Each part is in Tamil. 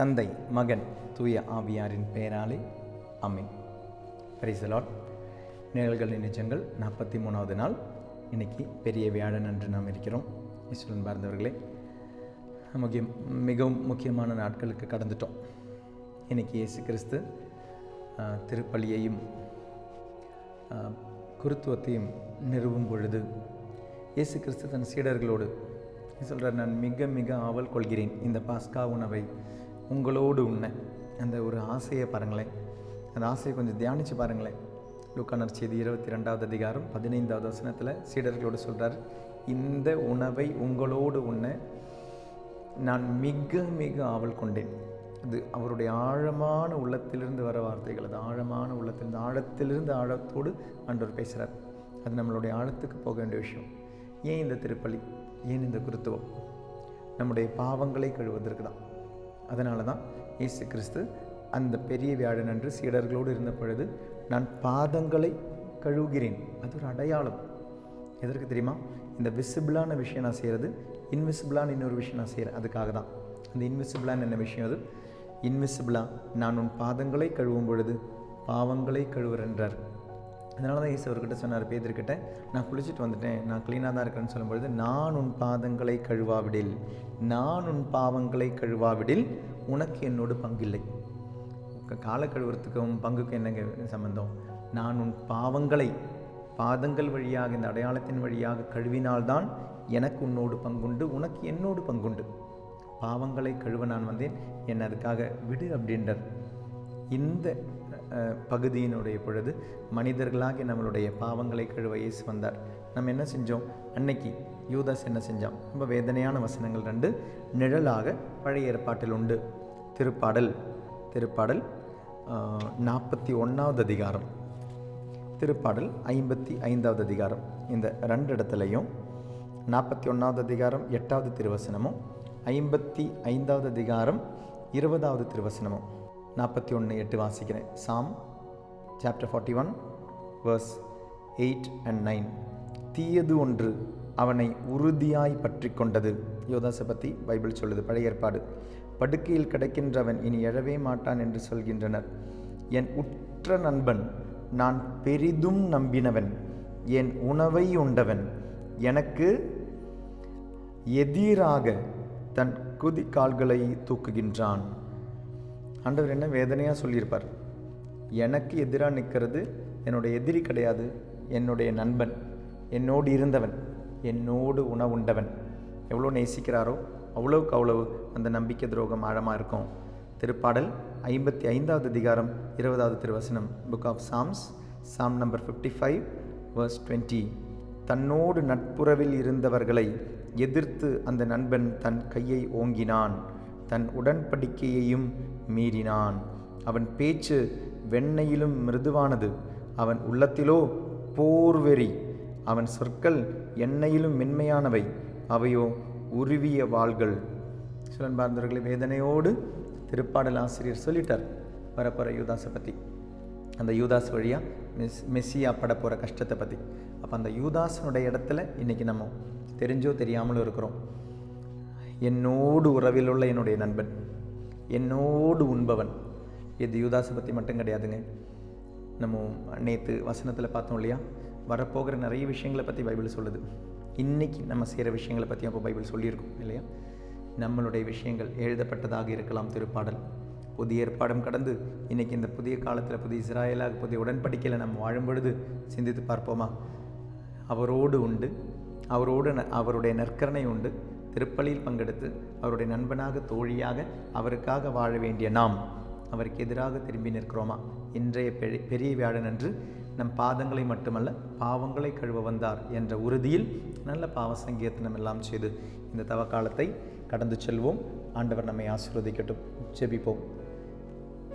தந்தை மகன் தூய ஆவியாரின் பெயராலே அமீன் பிரைசலாட் நிழல்கள் நிஜங்கள் நாற்பத்தி மூணாவது நாள். இன்னைக்கு பெரிய வியாழன் என்று நாம் இருக்கிறோம். ஈஸ்வரன் பார்ந்தவர்களே முக்கியம் மிகவும் முக்கியமான நாட்களுக்கு கடந்துட்டோம். இன்றைக்கி இயேசு கிறிஸ்து திருப்பள்ளியையும் திருப்பலியையும் குருத்துவத்தையும் நிறுவும் பொழுது இயேசு கிறிஸ்து தன் சீடர்களோடு சொல்கிறார் நான் மிக மிக ஆவல் கொள்கிறேன். இந்த பாஸ்கா உணவை உங்களோடு உண்ண. அந்த ஒரு ஆசையை பாருங்களேன். அந்த ஆசையை கொஞ்சம் தியானித்து பாருங்களேன். லூக்கானர் செய்தி இருபத்தி ரெண்டாவது அதிகாரம் பதினைந்தாவது வசனத்தில் சீடர்களோடு சொல்கிறார் இந்த உணவை உங்களோடு உண்ண நான் மிக மிக ஆவல் கொண்டேன். இது அவருடைய ஆழமான உள்ளத்திலிருந்து வர வார்த்தைகள். அது ஆழமான உள்ளத்திலிருந்து ஆழத்திலிருந்து ஆழத்தோடு ஆண்டவர் பேசுகிறார் அது நம்மளுடைய ஆழத்துக்கு போக வேண்டிய விஷயம். ஏன் இந்த திருப்பலி? ஏன் இந்த குருத்துவம்? நம்முடைய பாவங்களை கழுவதற்கு தான். அதனால தான் இயேசு கிறிஸ்து அந்த பெரிய வியாழன் அன்று சீடர்களோடு இருந்த பொழுது நான் பாதங்களை கழுவுகிறேன். அது ஒரு அடையாளம். எதற்கு தெரியுமா? இந்த விசிபிளான விஷயம் நான் செய்கிறது இன்விசிபிளான இன்னொரு விஷயம் நான் செய்கிறேன் அதுக்காக தான். அந்த இன்விசிபிளான என்ன விஷயம் அது? இன்விசிபிளாக நான் உன் பாதங்களை கழுவும் பொழுது பாவங்களை கழுவுறன்றார் அதனால தான் இயேசு அவர்கிட்ட சொன்னார் பேதர்கிட்ட நான் குளிச்சுட்டு வந்துட்டேன். நான் க்ளீனாக தான் இருக்கேன்னு சொல்லும்பொழுது நான் உன் பாதங்களை கழுவாவிடில் நான் உன் பாவங்களை கழுவாவிடில் உனக்கு என்னோடு பங்கில்லை. க- காலை கழுவுறதுக்கும் பங்குக்கும் என்னங்க சம்பந்தம்? நான் உன் பாவங்களை பாதங்கள் வழியாக இந்த அடையாளத்தின் வழியாக கழுவினால்தான் எனக்கு உன்னோடு பங்குண்டு உனக்கு என்னோடு பங்குண்டு. பாவங்களை கழுவ நான் வந்தேன். என்னை அதுக்காக விடு அப்படின்றார். இந்த பகுதியினுடைய பொழுது மனிதர்களாகி நம்மளுடைய பாவங்களை கழுவ இயேசு வந்தார். நம்ம என்ன செஞ்சோம்? அன்னைக்கு யூதாஸ் என்ன செஞ்சான்? ரொம்ப வேதனையான வசனங்கள் ரெண்டு. நிழலாக பழைய ஏற்பாட்டில் உண்டு. திருப்பாடல் திருப்பாடல் நாற்பத்தி ஒன்றாவது அதிகாரம். திருப்பாடல் ஐம்பத்தி ஐந்தாவது அதிகாரம். இந்த ரெண்டு இடத்துலையும் நாற்பத்தி ஒன்றாவது அதிகாரம் எட்டாவது திருவசனமும் ஐம்பத்தி ஐந்தாவது அதிகாரம் இருபதாவது திருவசனமும். நாற்பத்தி ஒன்று எட்டு வாசிக்கிறேன். Psalm chapter forty one verse eight and nine தீயது ஒன்று அவனை உறுதியாய் பற்றி கொண்டது. யோதாசை பற்றி பைபிள் சொல்லுது பழைய ஏற்பாடு. படுக்கையில் கிடக்கின்றவன் இனி எழவே மாட்டான் என்று சொல்கின்றனர். என் உற்ற நண்பன் நான் பெரிதும் நம்பினவன். என் உணவை உண்டவன். எனக்கு எதிராக தன் குதி கால்களை தூக்குகின்றான். ஆண்டவர் என்ன வேதனையாக சொல்லியிருப்பார்? எனக்கு எதிராக நிற்கிறது என்னுடைய எதிரி கிடையாது என்னுடைய நண்பன் என்னோடு இருந்தவன் என்னோடு உணவுண்டவன். எவ்வளோ நேசிக்கிறாரோ அவ்வளவுக்கு அவ்வளவு அந்த நம்பிக்கை துரோகம் ஆழமாக இருக்கும். திருப்பாடல் ஐம்பத்தி ஐந்தாவது அதிகாரம் இருபதாவது திருவசனம் book of psalms psalm number fifty five verse twenty தன்னோடு நட்புறவில் இருந்தவர்களை எதிர்த்து அந்த நண்பன் தன் கையை ஓங்கினான். தன் உடன்படிக்கையையும் மீறினான். அவன் பேச்சு வெண்ணையிலும் மிருதுவானது. அவன் உள்ளத்திலோ போர்வெறி அவன் சொற்கள் எண்ணெயிலும் மென்மையானவை. அவையோ உருவிய வாள்கள். சிலன் பார்ந்தவர்களை வேதனையோடு திருப்பாடல் ஆசிரியர் சொல்லிட்டார். வரப்போகிற யூதாஸை பற்றி அந்த யூதாஸ் வழியாக மெஸ் மெஸ்ஸியா பட போகிற கஷ்டத்தை பற்றி அப்போ அந்த யூதாஸனுடைய இடத்துல இன்றைக்கி நம்ம தெரிஞ்சோ தெரியாமலும் இருக்கிறோம். என்னோடு உறவில் உள்ள என்னுடைய நண்பன் என்னோடு உண்பவன். இது யூதாசை பற்றி மட்டும் கிடையாதுங்க. நம்ம நேற்று வசனத்தில் பார்த்தோம் இல்லையா? வரப்போகிற நிறைய விஷயங்களை பற்றி பைபிள் சொல்லுது. இன்றைக்கி நம்ம செய்கிற விஷயங்களை பற்றி அப்போ பைபிள் சொல்லியிருக்கோம் இல்லையா? நம்மளுடைய விஷயங்கள் எழுதப்பட்டதாக இருக்கலாம் திருப்பாடல். புதிய ஏற்பாடும் கடந்து இன்றைக்கி இந்த புதிய காலத்தில் புதிய இஸ்ராயலாக புதிய உடன்படிக்கையில் நம்ம வாழும் பொழுது சிந்தித்து பார்ப்போமா? அவரோடு உண்டு. அவரோடு அவருடைய நற்கரணை உண்டு. திருப்பலியில் பங்கெடுத்து அவருடைய நண்பனாக தோழியாக அவருக்காக வாழ வேண்டிய நாம் அவருக்கு எதிராக திரும்பி நிற்கிறோமா? இன்றைய பெரிய வியாழன் அன்று நம் பாதங்களை மட்டுமல்ல பாவங்களை கழுவ வந்தார் என்ற உறுதியில் நல்ல பாவ சங்கீர்த்தனம் எல்லாம் செய்து இந்த தவ காலத்தை கடந்து செல்வோம். ஆண்டவர் நம்மை ஆசீர்வதிக்கட்டும். உச்சபிப்போம்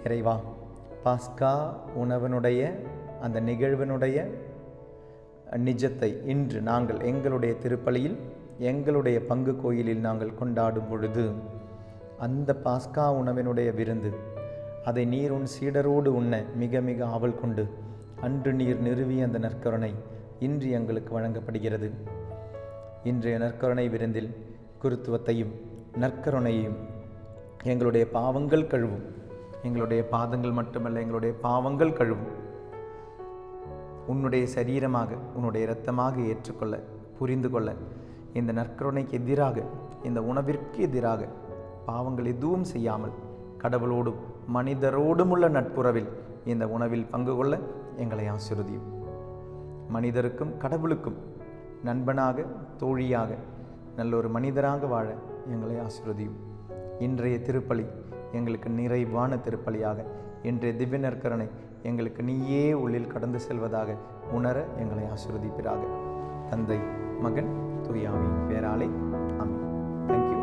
இறைவா பாஸ்கா உணவனுடைய அந்த நிகழ்வினுடைய நிஜத்தை இன்று நாங்கள் எங்களுடைய திருப்பலியில் எங்களுடைய பங்கு கோயிலில் நாங்கள் கொண்டாடும் பொழுது அந்த பாஸ்கா உணவினுடைய விருந்து அதை நீர் உன் சீடரோடு உண்ண மிக மிக ஆவல் கொண்டு அன்று நீர் நிறுவிய அந்த நற்கருணை இன்று எங்களுக்கு வழங்கப்படுகிறது. இன்றைய நற்கருணை விருந்தில் குருத்துவத்தையும் நற்கருணையையும் எங்களுடைய பாவங்கள் கழுவும். எங்களுடைய பாதங்கள் மட்டுமல்ல எங்களுடைய பாவங்கள் கழுவும். உன்னுடைய சரீரமாக உன்னுடைய இரத்தமாக ஏற்றுக்கொள்ள புரிந்து கொள்ள இந்த நற்கருணைக்கு எதிராக இந்த உணவிற்கு எதிராக பாவங்கள் எதுவும் செய்யாமல் கடவுளோடும் மனிதரோடும் உள்ள நட்புறவில் இந்த உணவில் பங்கு கொள்ள எங்களை ஆசிர்வதியும். மனிதருக்கும் கடவுளுக்கும் நண்பனாக தோழியாக நல்ல ஒரு மனிதராக வாழ எங்களை ஆசிர்வதியும். இன்றைய திருப்பலி எங்களுக்கு நிறைவான திருப்பலியாக இன்றைய திவ்ய நற்கரணை எங்களுக்கு நீயே உள்ளில் கடந்து செல்வதாக உணர எங்களை ஆசிர்வதிப்பிறாக தந்தை மகன் தூயாவி பேராலே ஆமென். தேங்க்யூ